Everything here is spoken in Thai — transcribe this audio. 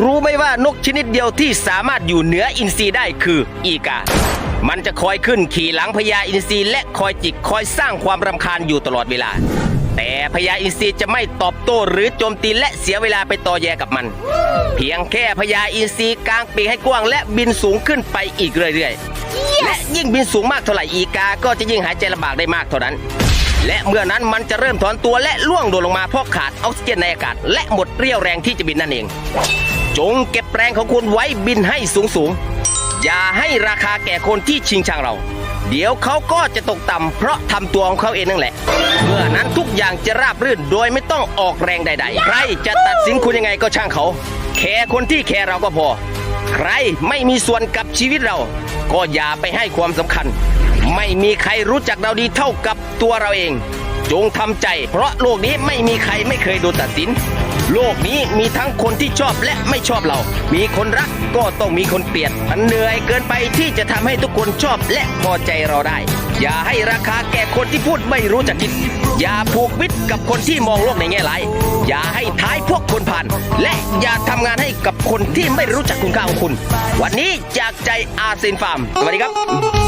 รู้ไหมว่านกชนิดเดียวที่สามารถอยู่เหนืออินทรีได้คืออีกา มันจะคอยขึ้นขี่หลังพญาอินทรีและคอยจิกคอยสร้างความรำคาญอยู่ตลอดเวลา แต่พญาอินทรีจะไม่ตอบโต้หรือโจมตีและเสียเวลาไปต่อแยกับมัน เพียงแค่พญาอินทรีกางปีกให้กว้างและบินสูงขึ้นไปอีกเรื่อยๆ และยิ่งบินสูงมากเท่าไหร่อีกา ก็จะยิ่งหายใจลำบากได้มากเท่านั้นและเมื่อนั้นมันจะเริ่มถอนตัวและล่วงโดดลงมาเพราะขาดออกซิเจนในอากาศ และหมดเรี่ยวแรงที่จะบินนั่นเอง จงเก็บแรงของคุณไว้บินให้สูงสูงอย่าให้ราคาแก่คนที่ชิงชังเรา เดี๋ยวเขาก็จะตกต่ำเพราะทำตัวของเขาเองนั่นแหละ เมื่อนั้นทุกอย่างจะราบรื่นโดยไม่ต้องออกแรงใด ๆ ใครจะตัดสินคุณยังไงก็ช่างเขา แคร์คนที่แคร์เราก็พอ ใครไม่มีส่วนกับชีวิตเรา ก็อย่าไปให้ความสำคัญ ไม่มีใครรู้จักเราดีเท่ากับตัวเราเอง จงทำใจ เพราะโลกนี้ไม่มีใครไม่เคยโดนตัดสิน โลกนี้มีทั้งคนที่ชอบและไม่ชอบเรา มีคนรักก็ต้องมีคนเกลียด มันเหนื่อยเกินไปที่จะทำให้ทุกคนชอบและพอใจเราได้ อย่าให้ราคาแก่คนที่พูดไม่รู้จักคิด อย่าผูกมิตรกับคนที่มองโลกในแง่ร้าย อย่าให้ท้ายพวกคนผ่าน และอย่าทำงานให้กับคนที่ไม่รู้จักคุณค่าของคุณ วันนี้จากใจอาเซนฟาร์มสวัสดีครับ